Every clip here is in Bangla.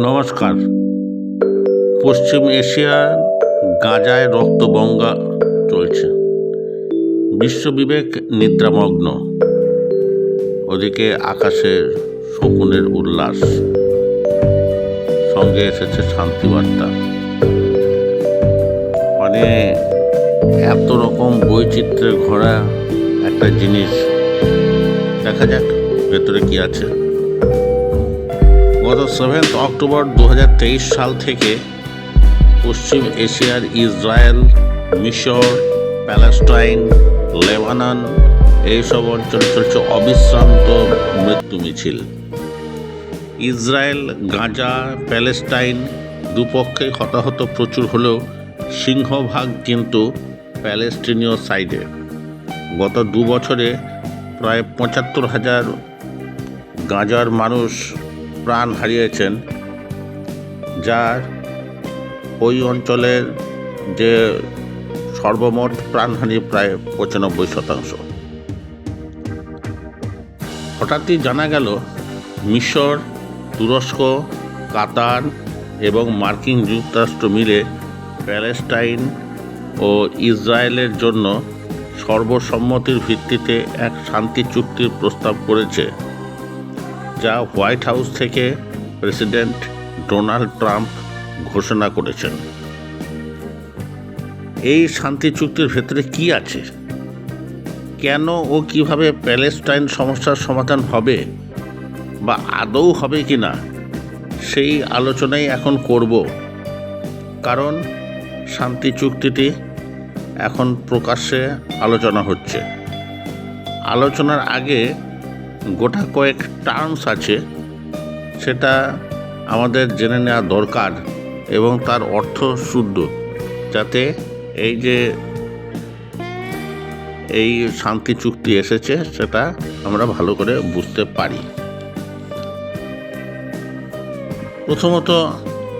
নমস্কার। পশ্চিম এশিয়ার গাজায় রক্তবঙ্গা চলছে। বিশ্ববিবেক নিদ্রামগ্ন। ওদিকে আকাশে শকুনের উল্লাস। সঙ্গে এসেছে শান্তিবার্তা। মানে এত রকম বৈচিত্র্যে ঘোরা একটা জিনিস। দেখা যাক ভেতরে কি আছে। গত সেভেন্থ অক্টোবর দু হাজার তেইশ সাল থেকে পশ্চিম এশিয়ার ইসরায়েল, মিশর, প্যালেস্টাইন, লেবানন এইসব অঞ্চলে চলছে অবিশ্রান্ত মৃত্যু মিছিল। ইসরায়েল, গাজা, প্যালেস্টাইন দুপক্ষে হতাহত প্রচুর হলেও সিংহভাগ কিন্তু প্যালেস্টিনীয় সাইডে। গত দু বছরে প্রায় পঁচাত্তর হাজার গাজার মানুষ প্রাণ হারিয়েছেন, যার ওই অঞ্চলের যে সর্বমোট প্রাণহানি প্রায় পঁচানব্বই শতাংশ। হঠাৎই জানা গেল, মিশর, তুরস্ক, কাতার এবং মার্কিন যুক্তরাষ্ট্র মিলে প্যালেস্টাইন ও ইসরায়েলের জন্য সর্বসম্মতির ভিত্তিতে এক শান্তি চুক্তির প্রস্তাব করেছে। যা হোয়াইট হাউস থেকে প্রেসিডেন্ট ডোনাল্ড ট্রাম্প ঘোষণা করেছেন। এই শান্তি চুক্তির ভেতরে কি আছে? কেন ও কীভাবে প্যালেস্টাইন সমস্যার সমাধান হবে বা আদৌ হবে কি না সেই আলোচনাই এখন করব। কারণ শান্তি চুক্তিটি এখন প্রকাশ্যে আলোচনা হচ্ছে। আলোচনার আগে গোটা কয়েক টার্মস আছে, সেটা আমাদের জেনে নেওয়া দরকার এবং তার অর্থ শুদ্ধ। যাতে এই যে এই শান্তি চুক্তি এসেছে, সেটা আমরা ভালো করে বুঝতে পারি। প্রথমত,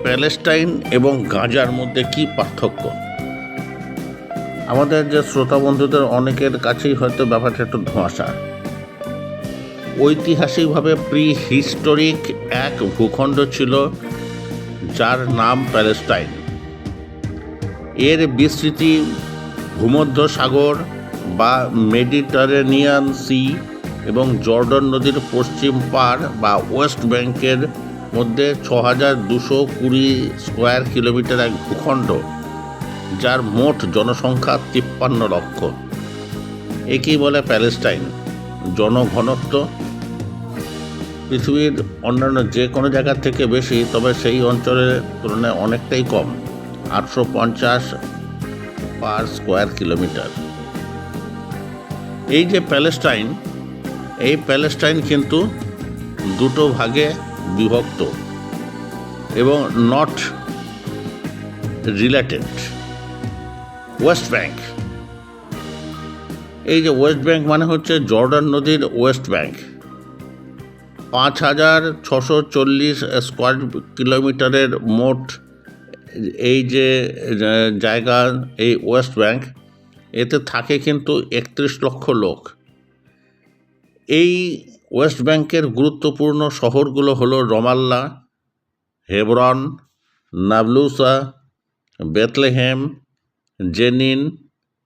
প্যালেস্টাইন এবং গাজার মধ্যে কি পার্থক্য? আমাদের যে শ্রোতা বন্ধুদের অনেকের কাছেই হয়তো ব্যাপারটা একটু ধোঁয়াশা। ঐতিহাসিকভাবে প্রি হিস্টোরিক এক ভূখণ্ড ছিল, যার নাম প্যালেস্টাইন এর বিস্তৃতি ভূমধ্য সাগর বা মেডিটারেনিয়ান সি এবং জর্ডন নদীর পশ্চিম পার বা ওয়েস্ট ব্যাংকের মধ্যে ছ হাজার দুশো কুড়ি স্কোয়ার কিলোমিটার এক ভূখণ্ড, যার মোট জনসংখ্যা তিপ্পান্ন লক্ষ। একেই বলে প্যালেস্টাইন জনঘনত্ব। পৃথিবীর অন্যান্য যে কোনো জায়গার থেকে বেশি, তবে সেই অঞ্চলের তুলনায় অনেকটাই কম। আটশো পঞ্চাশ পার স্কোয়ার কিলোমিটার। এই যে প্যালেস্টাইন, এই প্যালেস্টাইন কিন্তু দুটো ভাগে বিভক্ত এবং নট রিলেটেড ওয়েস্ট ব্যাংক এই যে ওয়েস্ট ব্যাংক মানে হচ্ছে জর্ডান নদীর ওয়েস্ট ব্যাংক পাঁচ হাজার ছশো চল্লিশ স্কোয়ার কিলোমিটারের মোট এই যে জায়গা এই ওয়েস্ট ব্যাংক এতে থাকে কিন্তু একত্রিশ লক্ষ লোক। এই ওয়েস্ট ব্যাংকের গুরুত্বপূর্ণ শহরগুলো হলো রমাল্লা হেবরন নাবলুসা বেতলেহেম জেনিন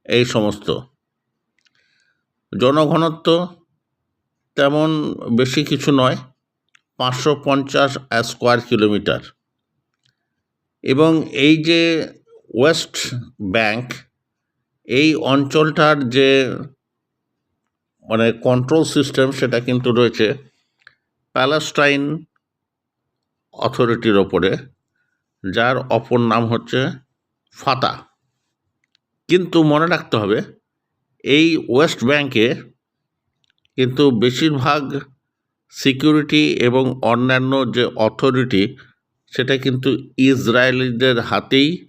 এই সমস্ত। জনঘনত্ব তেমন বেশি কিছু নয়, পাঁচশো পঞ্চাশ স্কোয়ার কিলোমিটার। এবং এই যে ওয়েস্ট ব্যাংক, এই অঞ্চলটার যে মানে কন্ট্রোল সিস্টেম, সেটা কিন্তু রয়েছে প্যালেস্টাইন অথরিটির ওপরে, যার অপর নাম হচ্ছে ফাতা। কিন্তু মনে রাখতে হবে এই ওয়েস্ট ব্যাংকে কিন্তু বেশিরভাগ সিকিউরিটি এবং অন্যান্য যে অথরিটি, সেটা কিন্তু ইসরায়েলিদের হাতেই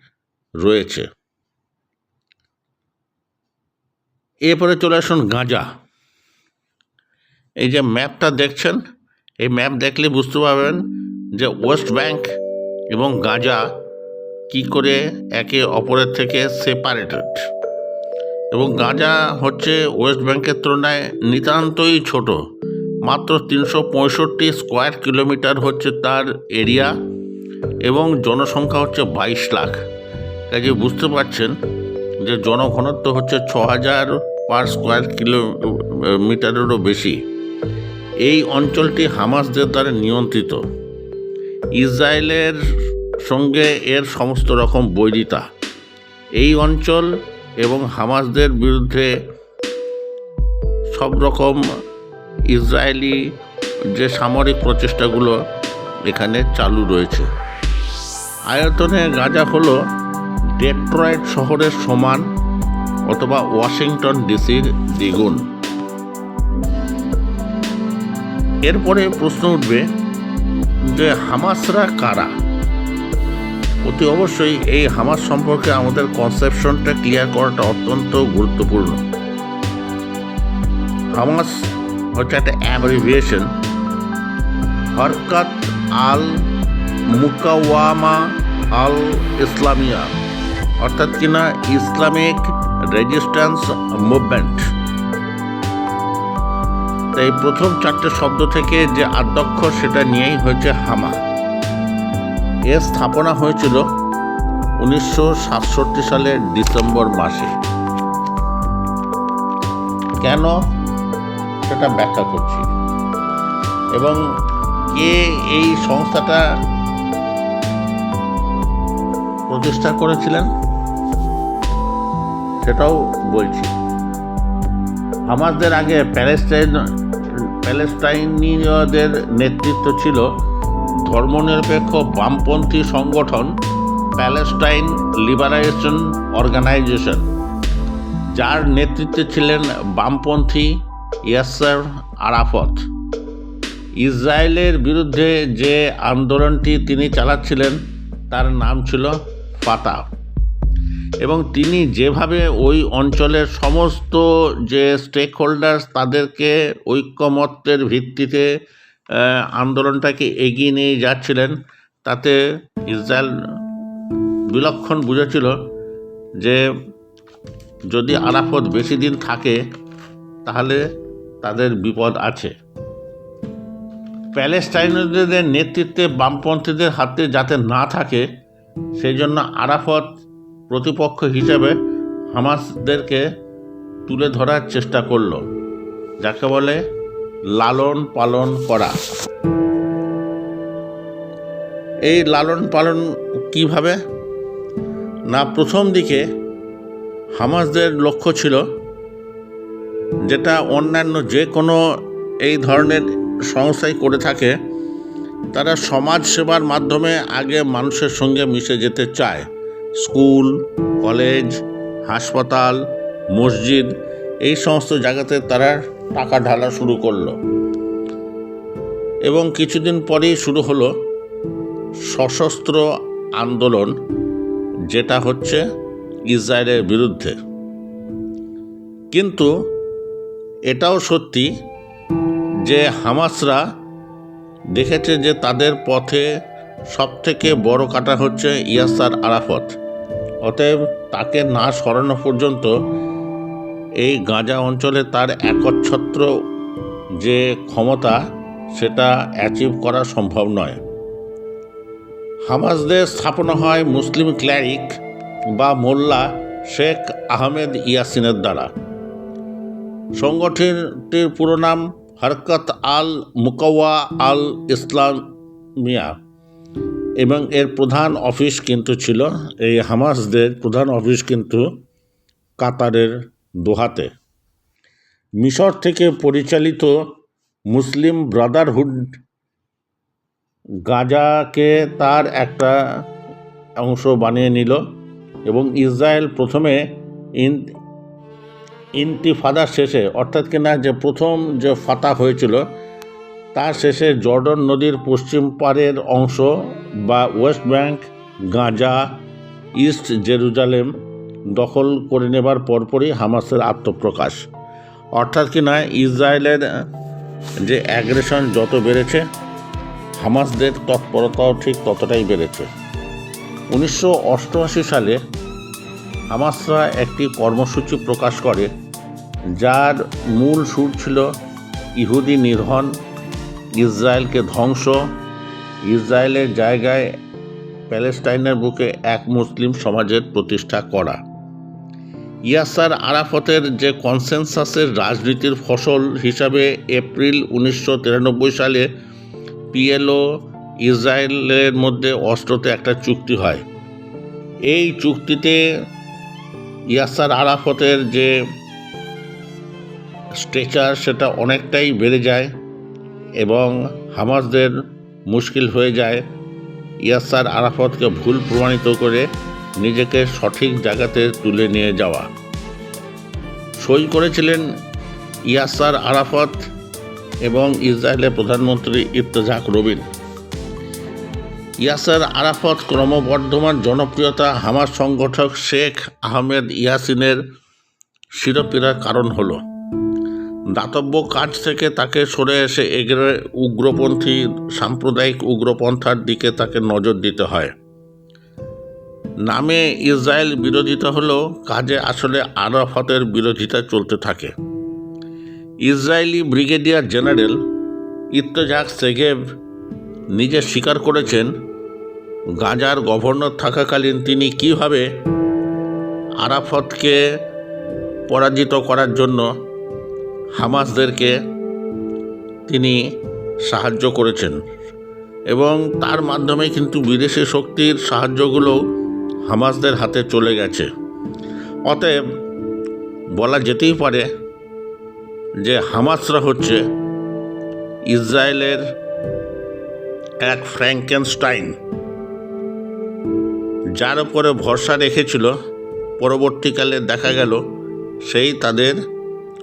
রয়েছে। এরপরে চলে আসুন গাঁজা। এই যে ম্যাপটা দেখছেন, এই ম্যাপ দেখলে বুঝতে পারবেন যে ওয়েস্ট ব্যাংক এবং গাঁজা কি করে একে অপরের থেকে সেপারেটেড এবং গাঁজা হচ্ছে ওয়েস্ট ব্যাংকের তুলনায় নিতান্তই ছোট। মাত্র তিনশো পঁয়ষট্টি স্কোয়ার কিলোমিটার হচ্ছে তার এরিয়া এবং জনসংখ্যা হচ্ছে বাইশ লাখ। কাজে বুঝতে পারছেন যে জনঘনত্ব হচ্ছে ছ হাজার পার স্কোয়ার কিলোমিটারেরও বেশি। এই অঞ্চলটি হামাসদের দ্বারা নিয়ন্ত্রিত। ইসরায়েলের সঙ্গে এর সমস্ত রকম বৈরিতা। এই অঞ্চল এবং হামাসদের বিরুদ্ধে সব রকম ইসরায়েলি যে সামরিক প্রচেষ্টাগুলো এখানে চালু রয়েছে। আয়তনে গাজা হলো ডেট্রয়েড শহরের সমান অথবা ওয়াশিংটন ডিসির দ্বিগুণ। এরপরে প্রশ্ন উঠবে যে হামাসরা কারা? অতি অবশ্যই এই হামাস সম্পর্কে আমাদের কনসেপশনটা ক্লিয়ার করাটা অত্যন্ত গুরুত্বপূর্ণ। হামাস হচ্ছে একটা অ্যাব্রিভিয়েশন হরকাত আল মুকাওয়ামা আল ইসলামিয়া। অর্থাৎ কিনা ইসলামিক রেজিস্ট্যান্স মুভমেন্ট তাই প্রথম চারটে শব্দ থেকে যে আদ্যক্ষর সেটা নিয়েই হয়েছে হামা। এর স্থাপনা হয়েছিল উনিশশো সাতষট্টি সালের ডিসেম্বর মাসে। কেন সেটা ব্যাখ্যা করছি। এবং কে এই সংস্থাটা প্রতিষ্ঠা করেছিলেন সেটাও বলছি। আমাদের আগে প্যালেস্টাইন, প্যালেস্টাইনীয়দের নেতৃত্ব ছিল ধর্মনিরপেক্ষ বামপন্থী সংগঠন প্যালেস্টাইন লিবারেশন অর্গানাইজেশন। যার নেতৃত্বে ছিলেন বামপন্থী ইয়াসার আরাফত। ইসরায়েলের বিরুদ্ধে যে আন্দোলনটি তিনি চালাচ্ছিলেন, তার নাম ছিল ফাতা এবং তিনি যেভাবে ওই অঞ্চলের সমস্ত যে স্টেক হোল্ডার্স তাদেরকে ঐক্যমত্যের ভিত্তিতে আন্দোলনটাকে এগিয়ে নিয়ে যাচ্ছিলেন, তাতে ইসরায়েল বিলক্ষণ বুঝেছিল যে যদি আরাফত বেশি দিন থাকে, তাহলে তাদের বিপদ আছে। প্যালেস্টাইনদের নেতৃত্বে বামপন্থীদের হাতে যাতে না থাকে সেই জন্য আরাফত প্রতিপক্ষ হিসেবে হামাসদেরকে তুলে ধরার চেষ্টা করল, যাকে বলে লালন পালন করা। এই লালন পালন কীভাবে? না, প্রথম দিকে হামাসদের লক্ষ্য ছিল যেটা অন্যান্য যে কোনো এই ধরনের সংস্থাই করে থাকে, তারা সমাজ সেবার মাধ্যমে আগে মানুষের সঙ্গে মিশে যেতে চায়। স্কুল, কলেজ, হাসপাতাল, মসজিদ, এই সমস্ত জায়গাতে তারা টাকা ঢালা শুরু করল। এবং কিছুদিন পরেই শুরু হলো সশস্ত্র আন্দোলন, যেটা হচ্ছে ইসরায়েলের বিরুদ্ধে। কিন্তু এটাও সত্যি যে হামাসরা দেখেছে যে তাদের পথে সবথেকে বড় কাটা হচ্ছে ইয়াসার আরাফত। অতএব তাকে না সরানো পর্যন্ত এই গাঁজা অঞ্চলে তার একচ্ছত্র যে ক্ষমতা, সেটা অ্যাচিভ করা সম্ভব নয়। হামাসদের স্থাপনা হয় মুসলিম ক্ল্যারিক বা মোল্লা শেখ আহমেদ ইয়াসিনের দ্বারা। সংগঠনটির পুরো নাম হরকত আল মুকাওয়া আল ইসলামিয়া এবং এর প্রধান অফিস কিন্তু ছিল, এই হামাসদের প্রধান অফিস কিন্তু কাতারের দোহাতে। মিশর থেকে পরিচালিত মুসলিম ব্রাদারহুড গাজাকে তার একটা অংশ বানিয়ে নিল এবং ইসরায়েল প্রথমে ইন, ইন্তিফাদার শেষে, অর্থাৎ কিনা যে প্রথম যে ফাতা হয়েছিল, তার শেষে জর্ডন নদীর পশ্চিম পাড়ের অংশ বা West Bank, Gaza, East Jerusalem দখল করে নেবার পরপরই হামাসের আত্মপ্রকাশ। অর্থাৎ কিনা ইসরায়েলের যে অ্যাগ্রেশন যত বেড়েছে, হামাসদের তৎপরতাও ঠিক ততটাই বেড়েছে। উনিশশো অষ্টআশি সালে হামাসরা একটি কর্মসূচি প্রকাশ করে, যার মূল সুর ছিল ইহুদি নিধন ইসরায়েলকে ধ্বংস, ইসরায়েলের জায়গায় প্যালেস্টাইনের বুকে এক মুসলিম সমাজের প্রতিষ্ঠা করা। ইয়াসার আরাফতের যে কনসেনসাসের রাজনীতির ফসল হিসাবে এপ্রিল উনিশশো তিরানব্বই সালে পিএলও ইসরায়েলের মধ্যে অস্ত্রতে একটা চুক্তি হয়। এই চুক্তিতে ইয়াসার আরাফতের যে স্ট্রেচার সেটা অনেকটাই বেড়ে যায় এবং হামাসদের মুশকিল হয়ে যায়। ইয়াসার আরাফতকে ভুল প্রমাণিত করে নিজেকে সঠিক জায়গাতে তুলে নিয়ে যাওয়া। সই করেছিলেন ইয়াসার আরাফত এবং ইসরায়েলের প্রধানমন্ত্রী ইফতেজাক রবিন। ইয়াসার আরাফত ক্রমবর্ধমান জনপ্রিয়তা হামাস সংগঠক শেখ আহমেদ ইয়াসিনের শিরোপীড়ার কারণ হল। দাতব্য কাজ থেকে তাকে সরে এসে এগরে উগ্রপন্থী সাম্প্রদায়িক উগ্রপন্থার দিকে তাকে নজর দিতে হয়। নামে ইসরায়েল বিরোধিতা হলেও কাজে আসলে আরাফতের বিরোধিতা চলতে থাকে। Israeli brigadier general Yitzhak Segev নিজে স্বীকার করেছেন, গাজার গভর্নর থাকাকালীন তিনি কীভাবে আরাফতকে পরাজিত করার জন্য হামাসদেরকে তিনি সাহায্য করেছেন। এবং তার মাধ্যমে কিন্তু বিদেশি শক্তির সাহায্যগুলো হামাসদের হাতে চলে গেছে। অতএব বলা যেতেই পারে যে হামাসরা হচ্ছে ইসরায়েলের এক ফ্র্যাঙ্কেনস্টাইন, যার উপরে ভরসা রেখেছিল। পরবর্তীকালে দেখা গেল সেই তাদের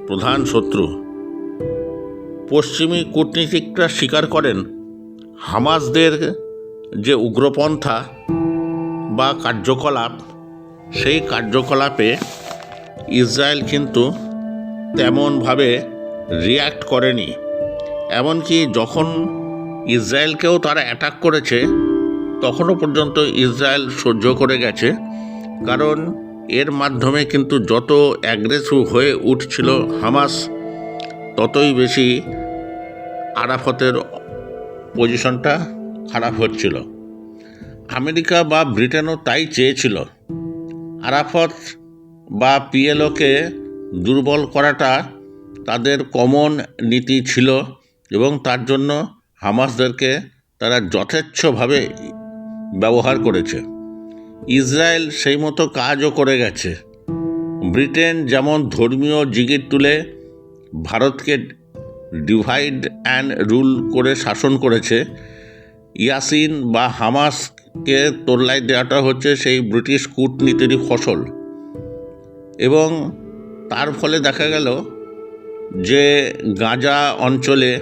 প্রধান শত্রু। পশ্চিমী কূটনীতিকরা স্বীকার করেন, হামাসদের যে উগ্রপন্থা বা কার্যকলাপ, সেই কার্যকলাপে ইসরায়েল কিন্তু তেমনভাবে রিয়্যাক্ট করেনি। এমনকি যখন ইসরায়েলকেও তারা অ্যাটাক করেছে, তখনও পর্যন্ত ইসরায়েল সহ্য করে গেছে। কারণ এর মাধ্যমে কিন্তু যত অ্যাগ্রেসিভ হয়ে উঠছিল হামাস, ততই বেশি আরাফতের পজিশনটা খারাপ হচ্ছিল। আমেরিকা বা ব্রিটেনও তাই চেয়েছিল। আরাফত বা পিএলওকে দুর্বল করাটা তাদের কমন নীতি ছিল এবং তার জন্য হামাসদেরকে তারা যথেচ্ছভাবে ব্যবহার করেছে। ইসরায়েল সেই মতো কাজও করে গেছে। ব্রিটেন যেমন ধর্মীয় জিগির তুলে ভারতকে ডিভাইড অ্যান্ড রুল করে শাসন করেছে, ইয়াসিন বা হামাসকে তোল্লাই দেওয়াটা হচ্ছে সেই ব্রিটিশ কূটনীতিরই ফসল। এবং তার ফলে দেখা গেল যে গাঁজা অঞ্চলে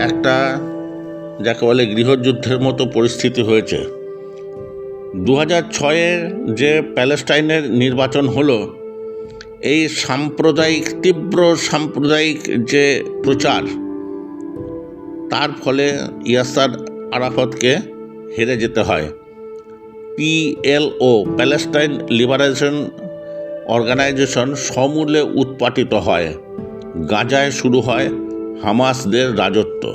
একটা যাকে বলে গৃহযুদ্ধের মতো পরিস্থিতি হয়েছে। দু হাজার ছয়ে যে প্যালেস্টাইনের নির্বাচন হলো, এই সাম্প্রদায়িক, তীব্র সাম্প্রদায়িক যে প্রচার, তার ফলে ইয়াসার আরাফতকে হেরে যেতে হয়। পিএলও প্যালেস্টাইন লিবারেশন অর্গানাইজেশন সমূলে উৎপাটিত হয়। গাজায় শুরু হয় হামাসদের রাজত্ব।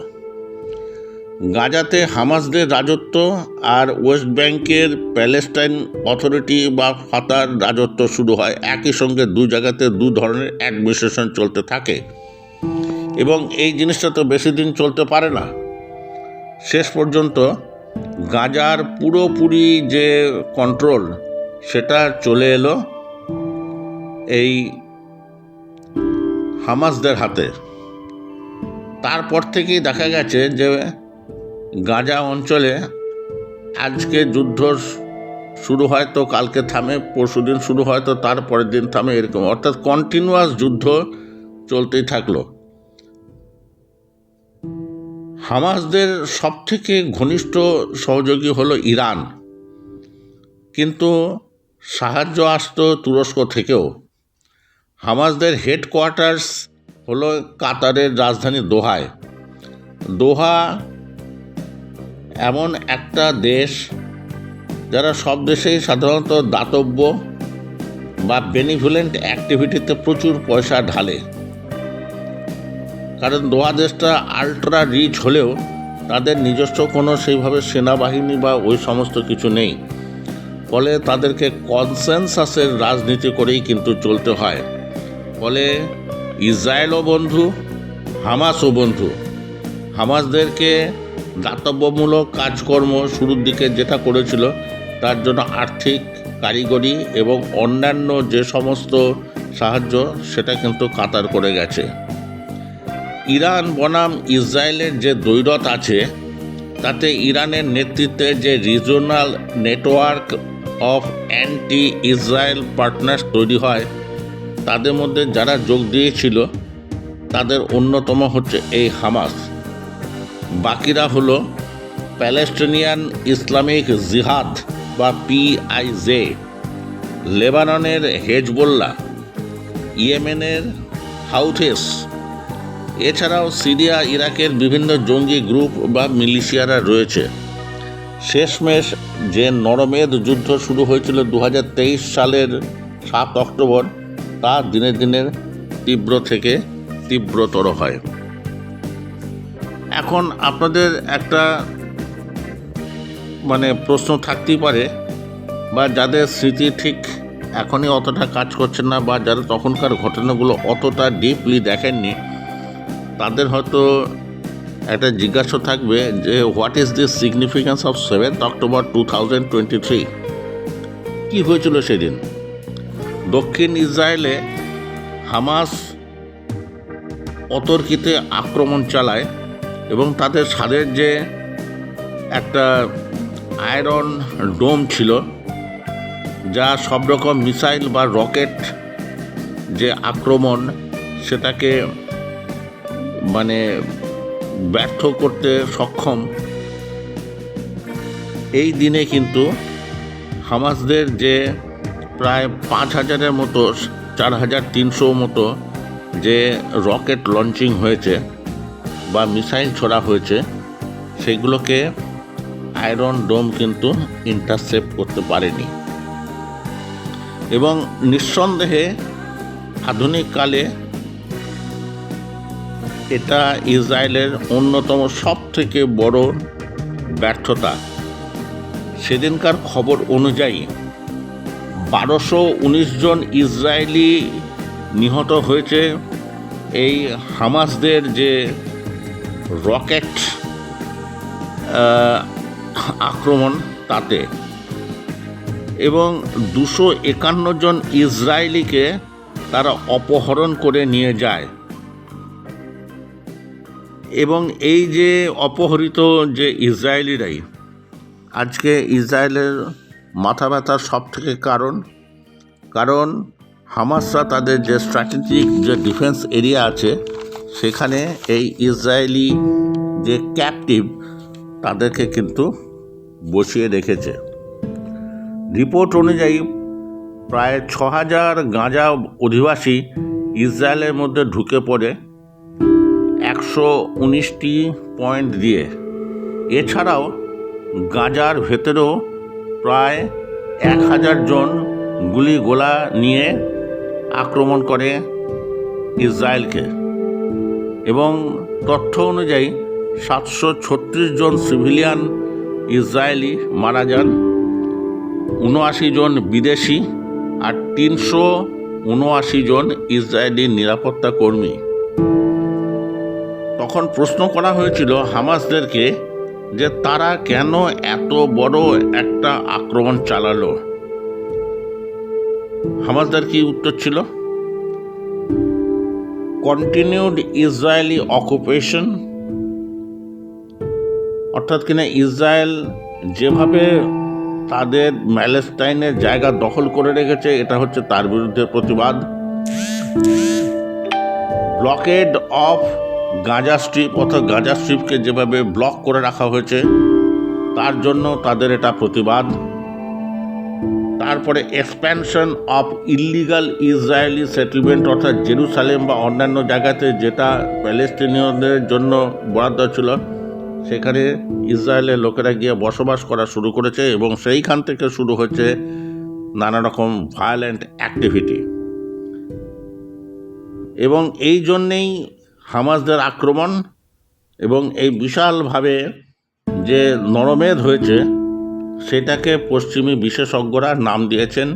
গাজাতে হামাসদের রাজত্ব আর ওয়েস্ট ব্যাংকের প্যালেস্টাইন অথরিটি বা ফাতার রাজত্ব শুরু হয়। একই সঙ্গে দু জায়গাতে দু ধরনের অ্যাডমিনিস্ট্রেশন চলতে থাকে। এবং এই জিনিসটা তো বেশি দিন চলতে পারে না। শেষ পর্যন্ত গাজার পুরোপুরি যে কন্ট্রোল সেটা চলে এলো এই হামাসদের হাতে। তারপর থেকেই দেখা গেছে যে গাজা অঞ্চলে আজকে যুদ্ধ শুরু হয় তো কালকে থামে, পরশু দিন শুরু হয় তো তারপরের দিন থামে এরকম। অর্থাৎ কন্টিনিউয়াস যুদ্ধ চলতেই থাকল। হামাসদের সবথেকে ঘনিষ্ঠ সহযোগী হলো ইরান। কিন্তু সাহায্য আসতো তুরস্ক থেকেও। হামাসদের হেডকোয়ার্টার্স হলো কাতারের রাজধানী দোহায়। দোহা এমন একটা দেশ যারা সব দেশেই সাধারণত দাতব্য বা বেনিভুলেন্ট অ্যাক্টিভিটিতে প্রচুর পয়সা ঢালে। কারণ দোহা দেশটা আল্ট্রা রিচ হলেও তাদের নিজস্ব কোনো সেইভাবে সেনাবাহিনী বা ওই সমস্ত কিছু নেই। ফলে তাদেরকে কনসেনসাসের রাজনীতি করেই কিন্তু চলতে হয়। ফলে ইসরায়েলও বন্ধু, হামাসও বন্ধু। হামাসদেরকে দাতব্যমূলক কাজকর্ম শুরুর দিকে যেটা করেছিল, তার জন্য আর্থিক কারিগরি এবং অন্যান্য যে সমস্ত সাহায্য সেটা কিন্তু কাতার করে গেছে। ইরান বনাম ইসরায়েলের যে দৈরত আছে, তাতে ইরানের নেতৃত্বে যে regional network of anti Israel partners তৈরি হয়, তাদের মধ্যে যারা যোগ দিয়েছিল, তাদের অন্যতম হচ্ছে এই হামাস। বাকিরা হলো প্যালেস্টিনিয়ান ইসলামিক জিহাদ বা পিআইজে লেবাননের হেজবোল্লা ইয়েমেনের হাউথেস এছাড়াও সিরিয়া, ইরাকের বিভিন্ন জঙ্গি গ্রুপ বা মিলিশিয়ারা রয়েছে। শেষমেশ যে নরমেদ যুদ্ধ শুরু হয়েছিল দু হাজার তেইশ সালের সাত অক্টোবর, তা দিনে দিনে তীব্র থেকে তীব্রতর হয়। এখন আপনাদের একটা মানে প্রশ্ন থাকতেই পারে, বা যাদের স্মৃতি ঠিক এখনই অতটা কাজ করছে না, বা যারা তখনকার ঘটনাগুলো অতটা ডিপলি দেখেননি তাদের হয়তো একটা জিজ্ঞাসা থাকবে যে what is this significance of seventh October two thousand twenty three কী হয়েছিল সেদিন? দক্ষিণ ইসরায়েলে হামাস অতর্কিতে আক্রমণ চালায় এবং তাদের ছাদের যে একটা আয়রন ডোম ছিল, যা সব রকম মিসাইল বা রকেট যে আক্রমণ সেটাকে মানে ব্যর্থ করতে সক্ষম, এই দিনে কিন্তু হামাসদের যে প্রায় পাঁচ হাজারের মতো, চার হাজার তিনশো মতো যে রকেট লঞ্চিং হয়েছে বা মিসাইল ছোড়া হয়েছে, সেগুলোকে আয়রন ডোম কিন্তু ইন্টারসেপ্ট করতে পারেনি। এবং নিঃসন্দেহে আধুনিক কালে এটা ইসরায়েলের অন্যতম সব থেকে বড় ব্যর্থতা। সেদিনকার খবর অনুযায়ী বারোশো উনিশ জন ইসরায়েলি নিহত হয়েছে। এই হামাসদের যে রকেট আক্রমণ তাতে। এবং দুশো একান্ন জন ইসরায়েলিকে তারা অপহরণ করে নিয়ে যায়। এবং এই যে অপহরিত যে ইসরায়েলিরাই, আজকে ইসরায়েলের মাথা ব্যথার সব থেকে কারণ কারণ হামাসরা তাদের যে স্ট্র্যাটেজিক যে ডিফেন্স এরিয়া আছে, সেখানে এই ইসরায়েলি যে ক্যাপটিভ তাদেরকে কিন্তু বসিয়ে রেখেছে। রিপোর্ট অনুযায়ী প্রায় ছ হাজার গাঁজা অধিবাসী ইসরায়েলের মধ্যে ঢুকে পড়ে। একশো উনিশটি পয়েন্ট দিয়ে। এছাড়াও গাজার ভেতরেও প্রায় এক হাজার জন গুলি গোলা নিয়ে আক্রমণ করে ইসরায়েলকে। এবং তথ্য অনুযায়ী সাতশো ছত্রিশ জন সিভিলিয়ান ইসরায়েলি মারা যান, উনআশি জন বিদেশি আর তিনশো উনআশি জন ইসরায়েলি নিরাপত্তা কর্মী। তখন প্রশ্ন করা হয়েছিল হামাসদেরকে যে তারা কেন এত বড় একটা আক্রমণ চালালো। হামাসদের কি উত্তর ছিল? কন্টিনিউড ইসরায়েলি অকুপেশন অর্থাৎ কিনা ইসরায়েল যেভাবে তাদের ম্যালেস্টাইনের জায়গা দখল করে রেখেছে, এটা হচ্ছে তার বিরুদ্ধে প্রতিবাদ। ব্লকেড অফ গাজা স্ট্রিপ অর্থাৎ গাজা স্ট্রিপকে যেভাবে ব্লক করে রাখা হয়েছে, তার জন্য তাদের এটা প্রতিবাদ। তারপরে expansion of illegal Israeli settlement অর্থাৎ জেরুসালেম বা অন্যান্য জায়গাতে যেটা প্যালেস্টিনীয়দের জন্য বরাদ্দ ছিল, সেখানে ইসরায়েলের লোকেরা গিয়ে বসবাস করা শুরু করেছে এবং সেইখান থেকে শুরু হচ্ছে নানা রকম ভায়োলেন্ট অ্যাক্টিভিটি এবং এই জন্যেই হামাসদের আক্রমণ এবং এই বিশালভাবে যে নরমেদ হয়েছে, সেটাকে পশ্চিমী বিশেষজ্ঞরা নাম দিয়েছেন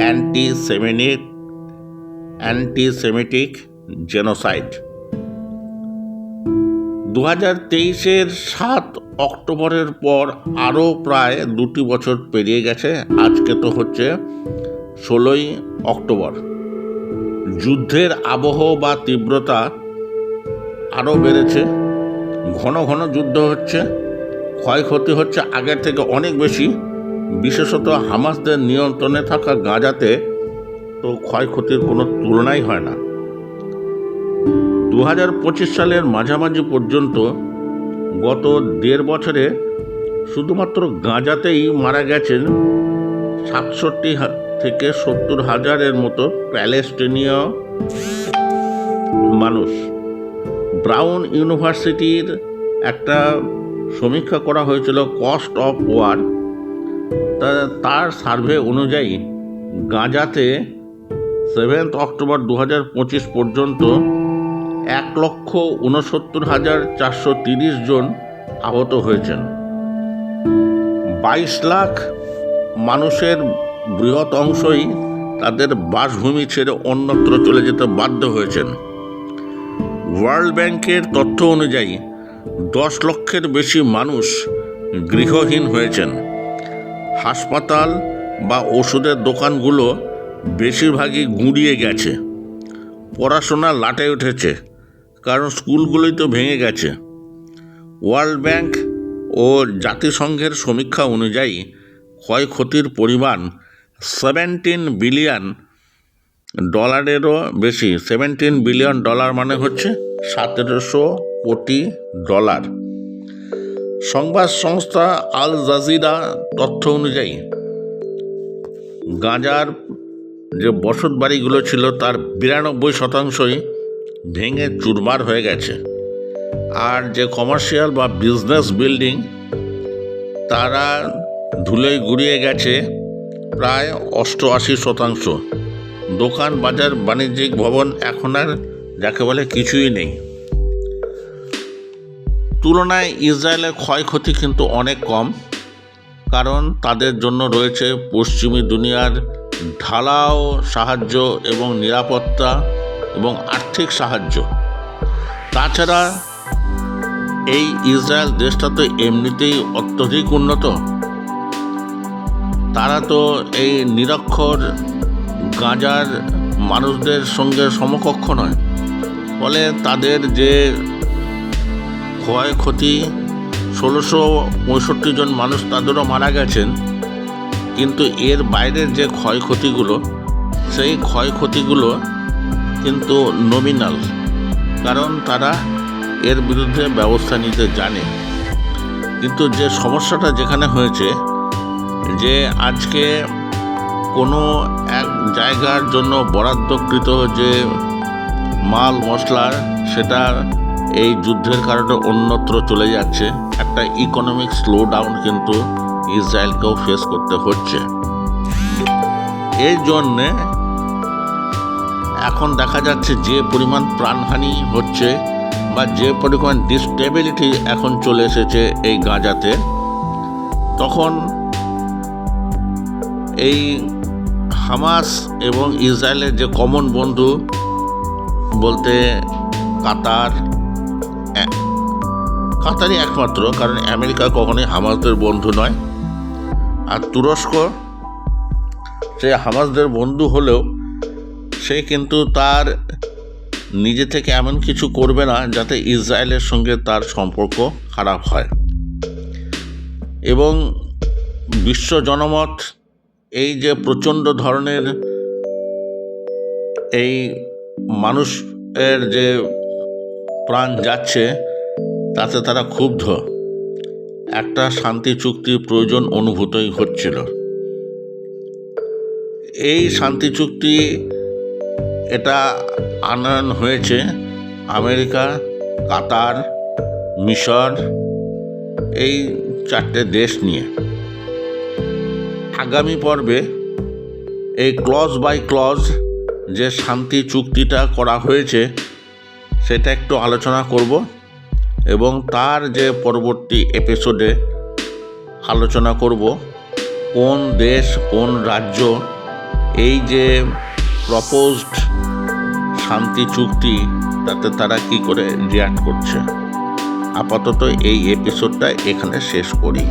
অ্যান্টি সেমিনিক অ্যান্টিসেমিটিক জেনোসাইড। দু হাজার তেইশের সাত অক্টোবরের পর আরও প্রায় দুটি বছর পেরিয়ে গেছে, আজকে তো হচ্ছে ষোলোই অক্টোবর। যুদ্ধের আবহ বা তীব্রতা আরও বেড়েছে। ঘন ঘন যুদ্ধ হচ্ছে। ক্ষয়ক্ষতি হচ্ছে আগের থেকে অনেক বেশি। বিশেষত হামাসদের নিয়ন্ত্রণে থাকা গাজাতে তো ক্ষয়ক্ষতির কোনো তুলনাই হয় না। দু হাজার পঁচিশ সালের মাঝামাঝি পর্যন্ত গত দেড় বছরে শুধুমাত্র গাঁজাতেই মারা গেছেন সাতষট্টি থেকে সত্তর হাজারের মতো প্যালেস্টিনীয় মানুষ। ব্রাউন ইউনিভার্সিটির একটা সমীক্ষা করা হয়েছিল কস্ট অফ ওয়ার। তা, তার সার্ভে অনুযায়ী গাঁজাতে সেভেন্থ অক্টোবর দু পঁচিশ পর্যন্ত এক লক্ষ উনসত্তর হাজার চারশো তিরিশ জন আহত হয়েছেন। বাইশ লাখ মানুষের বৃহৎ অংশই তাদের বাসভূমি ছেড়ে অন্যত্র চলে যেতে বাধ্য হয়েছেন। ওয়ার্ল্ড ব্যাংকের তথ্য অনুযায়ী, দশ লক্ষের বেশি মানুষ গৃহহীন হয়েছেন। হাসপাতাল বা ওষুধের দোকানগুলো বেশিরভাগই গুঁড়িয়ে গেছে। পড়াশোনা লাটে উঠেছে, কারণ স্কুলগুলোই তো ভেঙে গেছে। ওয়ার্ল্ড ব্যাংক ও জাতিসংঘের সমীক্ষা অনুযায়ী, ক্ষয়ক্ষতির পরিমাণ সেভেন্টিন বিলিয়ন ডলারেরও বেশি। সেভেন্টিন বিলিয়ন ডলার মানে হচ্ছে সতেরোশো কোটি ডলার। সংবাদ সংস্থা আল জাজিরা তথ্য অনুযায়ী, গাঁজার যে বসত বাড়িগুলো ছিল তার বিরানব্বই শতাংশই ভেঙে চুরমার হয়ে গেছে। আর যে কমার্শিয়াল বা বিজনেস বিল্ডিং তারা ধুলোয় গুড়িয়ে গেছে প্রায় অষ্টআশি শতাংশ। দোকান, বাজার, বাণিজ্যিক ভবন এখন আর যাকে বলে কিছুই নেই। তুলনায় ইসরায়েলের ক্ষয়ক্ষতি কিন্তু অনেক কম, কারণ তাদের জন্য রয়েছে পশ্চিমী দুনিয়ার ঢালাও সাহায্য এবং নিরাপত্তা এবং আর্থিক সাহায্য। তাছাড়া এই ইসরায়েল দেশটা তো এমনিতেই অত্যধিক উন্নত। তারা তো এই নিরক্ষর গাঁজার মানুষদের সঙ্গে সমকক্ষ নয়। ফলে তাদের যে ক্ষয়ক্ষতি, ষোলোশো পঁয়ষট্টি জন মানুষ তাদেরও মারা গেছেন। কিন্তু এর বাইরের যে ক্ষয়ক্ষতিগুলো, সেই ক্ষয়ক্ষতিগুলো কিন্তু নমিনাল কারণ তারা এর বিরুদ্ধে ব্যবস্থা নিতে জানে। কিন্তু যে সমস্যাটা যেখানে হয়েছে, যে আজকে কোনো এক জায়গার জন্য বরাদ্দকৃত যে মাল মশলা, সেটা এই যুদ্ধের কারণে অন্যত্র চলে যাচ্ছে। একটা ইকোনমিক স্লো ডাউন কিন্তু ইসরায়েলকেও ফেস করতে হচ্ছে। এই জন্যে এখন দেখা যাচ্ছে যে পরিমাণ প্রাণহানি হচ্ছে বা যে পরিমাণ ডিস্টেবিলিটি এখন চলে এসেছে এই গাঁজাতে, তখন এই হামাস এবং ইসরায়েলের যে কমন বন্ধু বলতে কাতার কাতারই একমাত্র, কারণ আমেরিকা কখনোই হামাসদের বন্ধু নয়। আর তুরস্ক, সে হামাসদের বন্ধু হলেও সে কিন্তু তার নিজে থেকে এমন কিছু করবে না যাতে ইসরায়েলের সঙ্গে তার সম্পর্ক খারাপ হয়। এবং বিশ্ব জনমত, এই যে প্রচণ্ড ধরনের এই মানুষের যে প্রাণ যাচ্ছে, তাতে তারা ক্ষুব্ধ। একটা শান্তি চুক্তির প্রয়োজন অনুভূতই হচ্ছিল। এই শান্তি চুক্তি, এটা আনয়ন হয়েছে আমেরিকা, কাতার, মিশর, এই চারটে দেশ নিয়ে। আগামী পর্বে এই ক্লজ বাই ক্লজ যে শান্তি চুক্তিটা করা হয়েছে, সেটা একটু আলোচনা করব এবং তার যে পরবর্তী এপিসোডে আলোচনা করব, কোন দেশ, কোন রাজ্য এই যে প্রপোজড শান্তি চুক্তি, তাতে তারা কি করে রিয়াক্ট করছে? আপাতত এই এপিসোডটা এখানে শেষ করি।